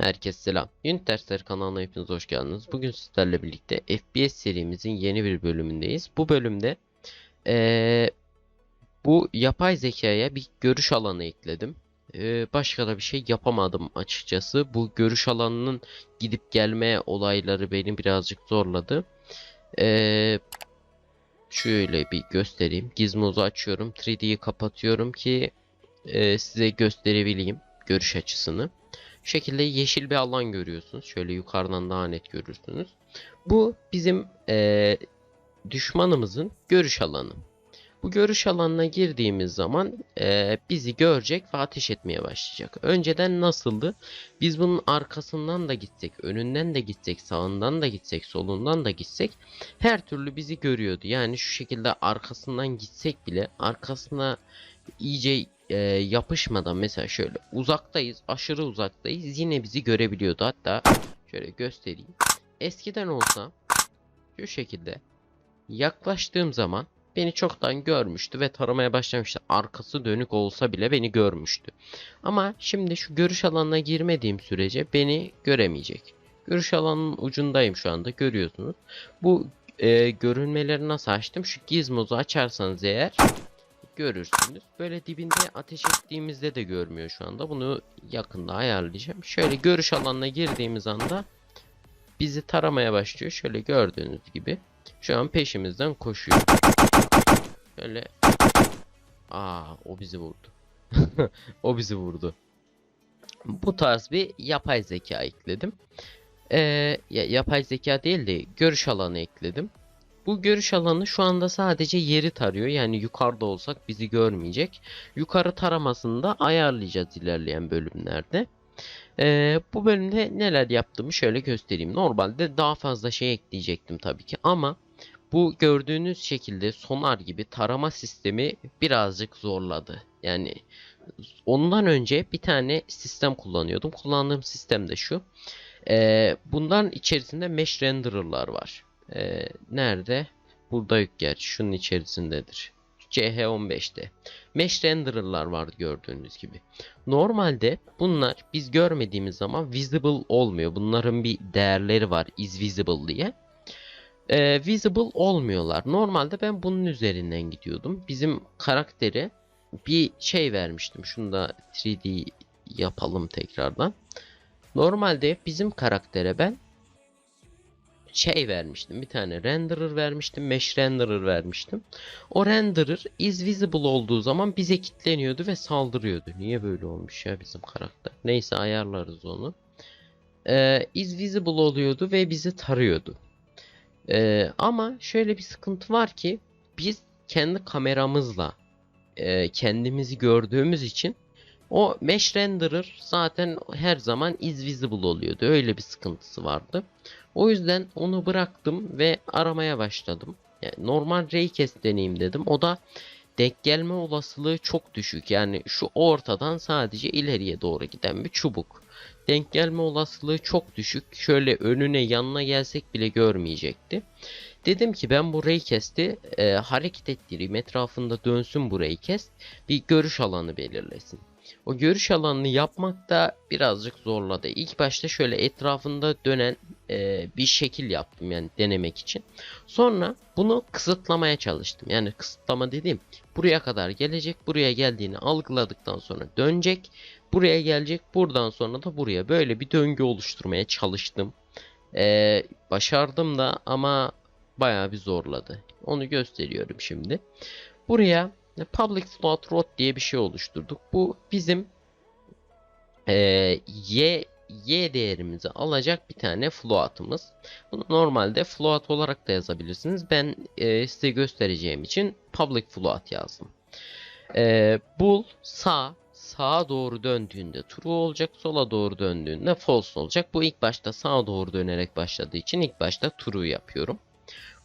Herkese selam. Unit Dersleri kanalına hepiniz hoş geldiniz. Bugün sizlerle birlikte FPS serimizin yeni bir bölümündeyiz. Bu bölümde eee, bu yapay zekaya bir görüş alanı ekledim. Eee, başka da bir şey yapamadım açıkçası. Bu görüş alanının gidip gelme olayları beni birazcık zorladı. Eee, şöyle bir göstereyim. Gizmozu açıyorum. 3D'yi kapatıyorum ki eee, size gösterebileyim görüş açısını. Şu şekilde yeşil bir alan görüyorsunuz. Şöyle yukarıdan daha net görürsünüz. Bu bizim eee, düşmanımızın görüş alanı. Bu görüş alanına girdiğimiz zaman eee, bizi görecek ve ateş etmeye başlayacak. Önceden nasıldı? Biz bunun arkasından da gitsek, önünden de gitsek, sağından da gitsek, solundan da gitsek her türlü bizi görüyordu. Yani şu şekilde arkasından gitsek bile arkasına iyice e, yapışmadan mesela şöyle uzaktayız aşırı uzaktayız. Yine bizi görebiliyordu. Hatta şöyle göstereyim. Eskiden olsa şu şekilde yaklaştığım zaman beni çoktan görmüştü ve taramaya başlamıştı. Arkası dönük olsa bile beni görmüştü. Ama şimdi şu görüş alanına girmediğim sürece beni göremeyecek. Görüş alanının ucundayım şu anda görüyorsunuz. Bu e, görünmeleri nasıl açtım? Şu gizmozu açarsanız eğer görürsünüz. Böyle dibinde ateş ettiğimizde de görmüyor şu anda. Bunu yakında ayarlayacağım. Şöyle görüş alanına girdiğimiz anda bizi taramaya başlıyor. Şöyle gördüğünüz gibi. Şu an peşimizden koşuyor. Şöyle. Aa o bizi vurdu. o bizi vurdu. Bu tarz bir yapay zeka ekledim. Ee, ya, yapay zeka değil de görüş alanı ekledim. Bu görüş alanı şu anda sadece yeri tarıyor. Yani yukarıda olsak bizi görmeyecek. Yukarı taramasını da ayarlayacağız ilerleyen bölümlerde. Ee, bu bölümde neler yaptığımı şöyle göstereyim. Normalde daha fazla şey ekleyecektim tabii ki ama bu gördüğünüz şekilde sonar gibi tarama sistemi birazcık zorladı. Yani ondan önce bir tane sistem kullanıyordum. Kullandığım sistem de şu. Ee, bundan içerisinde mesh renderer'lar var. Ee, nerede? Burada yok gerçi. Şunun içerisindedir. CH15'te. Mesh renderer'lar var gördüğünüz gibi. Normalde bunlar biz görmediğimiz zaman visible olmuyor. Bunların bir değerleri var. Is visible diye. Ee, visible olmuyorlar. Normalde ben bunun üzerinden gidiyordum. Bizim karakteri bir şey vermiştim. Şunu da 3D yapalım tekrardan. Normalde bizim karaktere ben şey vermiştim. Bir tane renderer vermiştim. Mesh renderer vermiştim. O renderer is visible olduğu zaman bize kilitleniyordu ve saldırıyordu. Niye böyle olmuş ya bizim karakter? Neyse ayarlarız onu. Ee, is visible oluyordu ve bizi tarıyordu. Ee, ama şöyle bir sıkıntı var ki biz kendi kameramızla e, kendimizi gördüğümüz için o mesh renderer zaten her zaman is visible oluyordu. Öyle bir sıkıntısı vardı. O yüzden onu bıraktım ve aramaya başladım. Yani normal raycast deneyim dedim. O da denk gelme olasılığı çok düşük. Yani şu ortadan sadece ileriye doğru giden bir çubuk. Denk gelme olasılığı çok düşük. Şöyle önüne yanına gelsek bile görmeyecekti. Dedim ki ben bu raycast'i e, hareket ettireyim. Etrafında dönsün bu raycast. Bir görüş alanı belirlesin. O görüş alanını yapmak da birazcık zorladı. İlk başta şöyle etrafında dönen e, bir şekil yaptım yani denemek için. Sonra bunu kısıtlamaya çalıştım. Yani kısıtlama dediğim buraya kadar gelecek. Buraya geldiğini algıladıktan sonra dönecek. Buraya gelecek. Buradan sonra da buraya. Böyle bir döngü oluşturmaya çalıştım. E, başardım da ama bayağı bir zorladı. Onu gösteriyorum şimdi. Buraya Public Float Road diye bir şey oluşturduk. Bu bizim e, y y değerimizi alacak bir tane float'ımız. Bunu normalde float olarak da yazabilirsiniz. Ben e, size göstereceğim için public float yazdım. E, bul sağ sağa doğru döndüğünde true olacak, sola doğru döndüğünde false olacak. Bu ilk başta sağa doğru dönerek başladığı için ilk başta true yapıyorum.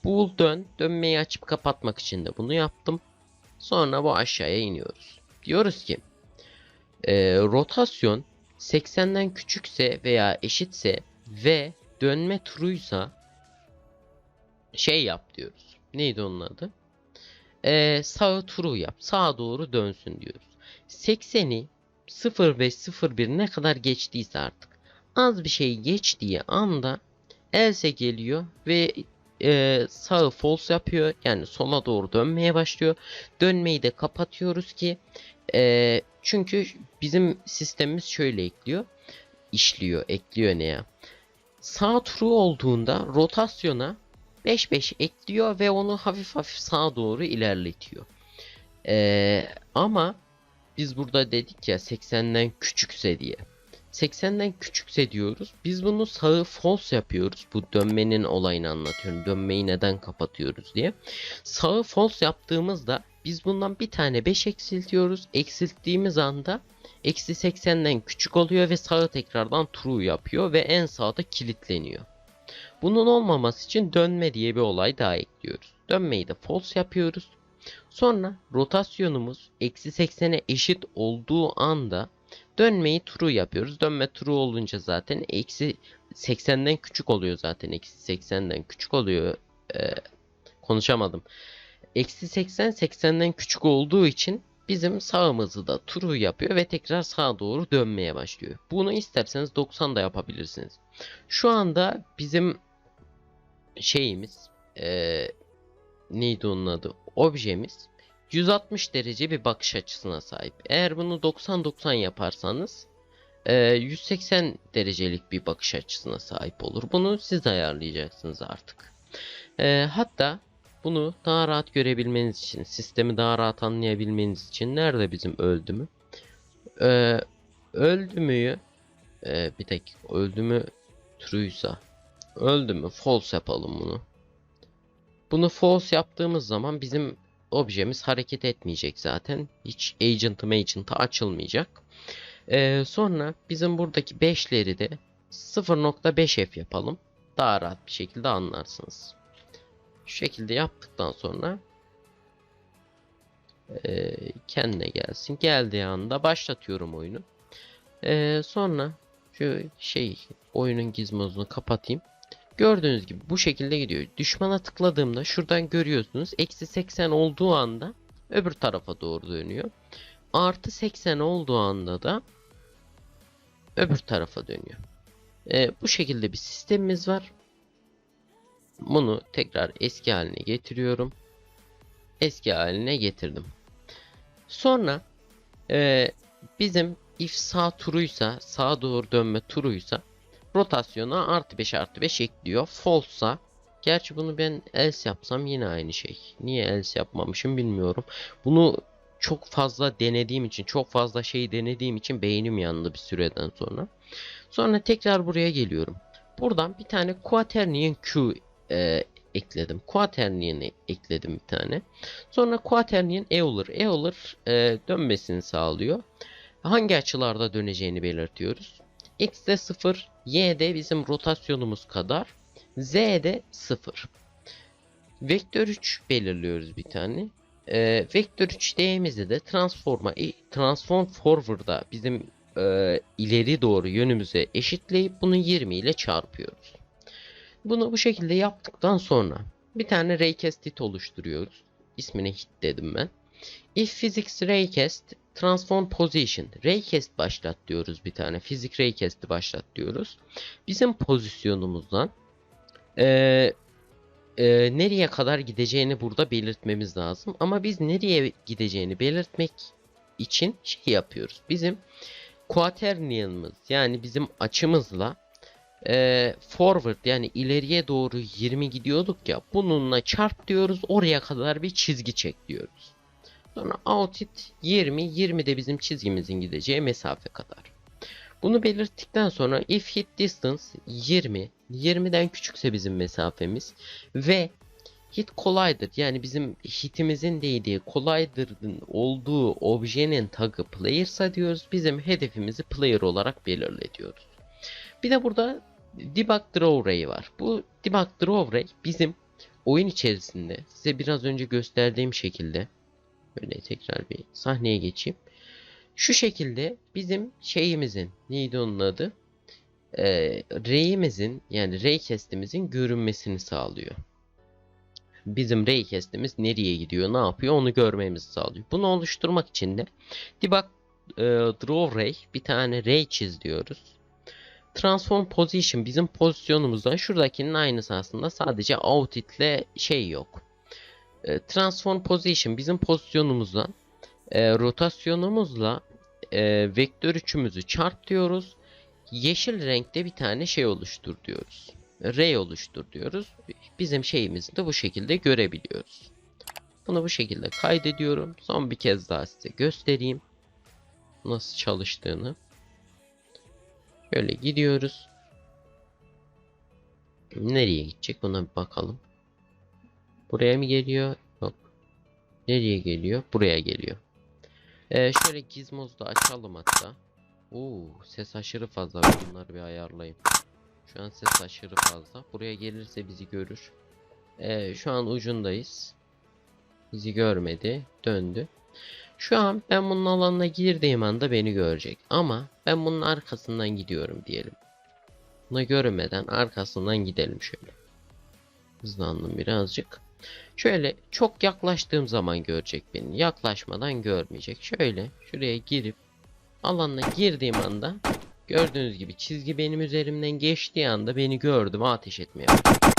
Bul dön, dönmeyi açıp kapatmak için de bunu yaptım. Sonra bu aşağıya iniyoruz. Diyoruz ki e, rotasyon 80'den küçükse veya eşitse ve dönme turuysa şey yap diyoruz. Neydi onun adı? E, sağı turu yap. Sağa doğru dönsün diyoruz. 80'i 0 ve 01 ne kadar geçtiyse artık Az bir şey geçtiği anda else geliyor ve e, sağı false yapıyor. Yani sola doğru dönmeye başlıyor. Dönmeyi de kapatıyoruz ki e, çünkü bizim sistemimiz şöyle ekliyor. işliyor, ekliyor ne ya? Sağ true olduğunda rotasyona 5-5 ekliyor ve onu hafif hafif sağa doğru ilerletiyor. E, ama biz burada dedik ya 80'den küçükse diye. 80'den küçükse diyoruz. Biz bunu sağı false yapıyoruz. Bu dönmenin olayını anlatıyorum. Dönmeyi neden kapatıyoruz diye. Sağı false yaptığımızda biz bundan bir tane 5 eksiltiyoruz. Eksilttiğimiz anda eksi 80'den küçük oluyor ve sağı tekrardan true yapıyor ve en sağda kilitleniyor. Bunun olmaması için dönme diye bir olay daha ekliyoruz. Dönmeyi de false yapıyoruz. Sonra rotasyonumuz eksi 80'e eşit olduğu anda dönmeyi true yapıyoruz. Dönme true olunca zaten eksi 80'den küçük oluyor zaten. Eksi 80'den küçük oluyor. Ee, konuşamadım. Eksi 80 80'den küçük olduğu için bizim sağımızı da true yapıyor ve tekrar sağa doğru dönmeye başlıyor. Bunu isterseniz 90 da yapabilirsiniz. Şu anda bizim şeyimiz ee, neydi onun adı? Objemiz 160 derece bir bakış açısına sahip. Eğer bunu 90-90 yaparsanız e, 180 derecelik bir bakış açısına sahip olur. Bunu siz ayarlayacaksınız artık. E, hatta bunu daha rahat görebilmeniz için, sistemi daha rahat anlayabilmeniz için nerede bizim öldü mü? E, öldü müyü? E, bir dakika öldü mü true'ysa öldü mü false yapalım bunu. Bunu false yaptığımız zaman bizim objemiz hareket etmeyecek zaten. Hiç agent agent açılmayacak. Ee, sonra bizim buradaki 5'leri de 0.5f yapalım. Daha rahat bir şekilde anlarsınız. Şu şekilde yaptıktan sonra e, kendine gelsin. Geldiği anda başlatıyorum oyunu. E, sonra şu şey oyunun gizmozunu kapatayım. Gördüğünüz gibi bu şekilde gidiyor. Düşmana tıkladığımda şuradan görüyorsunuz. Eksi 80 olduğu anda öbür tarafa doğru dönüyor. Artı 80 olduğu anda da öbür tarafa dönüyor. Ee, bu şekilde bir sistemimiz var. Bunu tekrar eski haline getiriyorum. Eski haline getirdim. Sonra e, bizim if sağ turuysa sağa doğru dönme turuysa rotasyona artı 5 artı 5 ekliyor. False'sa gerçi bunu ben else yapsam yine aynı şey. Niye else yapmamışım bilmiyorum. Bunu çok fazla denediğim için çok fazla şey denediğim için beynim yandı bir süreden sonra. Sonra tekrar buraya geliyorum. Buradan bir tane quaternion Q e, ekledim. Quaternion ekledim bir tane. Sonra quaternion Euler. Euler e, dönmesini sağlıyor. Hangi açılarda döneceğini belirtiyoruz. X de 0, Y de bizim rotasyonumuz kadar, Z de 0. Vektör 3 belirliyoruz bir tane. Ee, vektör 3 D'mizi de transforma, e, transform forward'a bizim e, ileri doğru yönümüze eşitleyip bunu 20 ile çarpıyoruz. Bunu bu şekilde yaptıktan sonra bir tane raycast hit oluşturuyoruz. İsmine hit dedim ben. If physics raycast transform position raycast başlat diyoruz bir tane. Fizik raycast'i başlat diyoruz. Bizim pozisyonumuzdan e, e, nereye kadar gideceğini burada belirtmemiz lazım. Ama biz nereye gideceğini belirtmek için şey yapıyoruz. Bizim quaternium'ımız yani bizim açımızla e, forward yani ileriye doğru 20 gidiyorduk ya bununla çarp diyoruz oraya kadar bir çizgi çek diyoruz. Sonra outit 20 20 de bizim çizgimizin gideceği mesafe kadar. Bunu belirttikten sonra if hit distance 20 20'den küçükse bizim mesafemiz ve hit collider yani bizim hitimizin değdiği collider'ın olduğu objenin tagı player'sa diyoruz. Bizim hedefimizi player olarak belirliyoruz. Bir de burada debug draw ray var. Bu debug draw ray bizim oyun içerisinde size biraz önce gösterdiğim şekilde böyle tekrar bir sahneye geçeyim. Şu şekilde bizim şeyimizin neydi onun adı? Ee, ray'imizin yani raycast'imizin görünmesini sağlıyor. Bizim raycast'imiz nereye gidiyor, ne yapıyor onu görmemizi sağlıyor. Bunu oluşturmak için de debug e, draw ray bir tane ray çiz diyoruz. Transform Position bizim pozisyonumuzdan şuradakinin aynısı aslında sadece out ile şey yok. E, Transform Position bizim pozisyonumuzdan e, rotasyonumuzla e, vektör üçümüzü çarp diyoruz. Yeşil renkte bir tane şey oluştur diyoruz. Ray oluştur diyoruz. Bizim şeyimizi de bu şekilde görebiliyoruz. Bunu bu şekilde kaydediyorum. Son bir kez daha size göstereyim. Nasıl çalıştığını. Şöyle gidiyoruz. Nereye gidecek ona bir bakalım. Buraya mı geliyor? Yok. Nereye geliyor? Buraya geliyor. Ee, şöyle gizmozu da açalım hatta. Oo, ses aşırı fazla. Bunları bir ayarlayayım. Şu an ses aşırı fazla. Buraya gelirse bizi görür. Ee, şu an ucundayız. Bizi görmedi. Döndü. Şu an ben bunun alanına girdiğim anda beni görecek. Ama ben bunun arkasından gidiyorum diyelim. Buna görmeden arkasından gidelim şöyle. Hızlandım birazcık. Şöyle çok yaklaştığım zaman görecek beni. Yaklaşmadan görmeyecek. Şöyle şuraya girip alanına girdiğim anda gördüğünüz gibi çizgi benim üzerimden geçtiği anda beni gördü ve ateş etmeye başladı.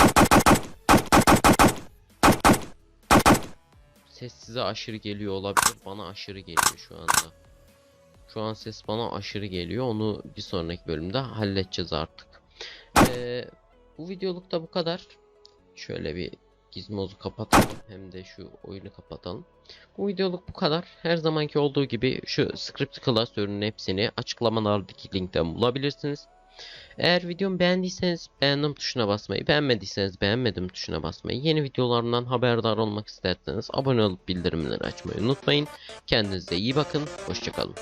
Ses size aşırı geliyor olabilir. Bana aşırı geliyor şu anda. Şu an ses bana aşırı geliyor. Onu bir sonraki bölümde halledeceğiz artık. Ee, bu videoluk da bu kadar. Şöyle bir gizmozu kapatalım. Hem de şu oyunu kapatalım. Bu videoluk bu kadar. Her zamanki olduğu gibi şu script klasörünün hepsini açıklamalardaki linkten bulabilirsiniz. Eğer videomu beğendiyseniz beğendim tuşuna basmayı, beğenmediyseniz beğenmedim tuşuna basmayı, yeni videolarımdan haberdar olmak isterseniz abone olup bildirimleri açmayı unutmayın. Kendinize iyi bakın, hoşçakalın.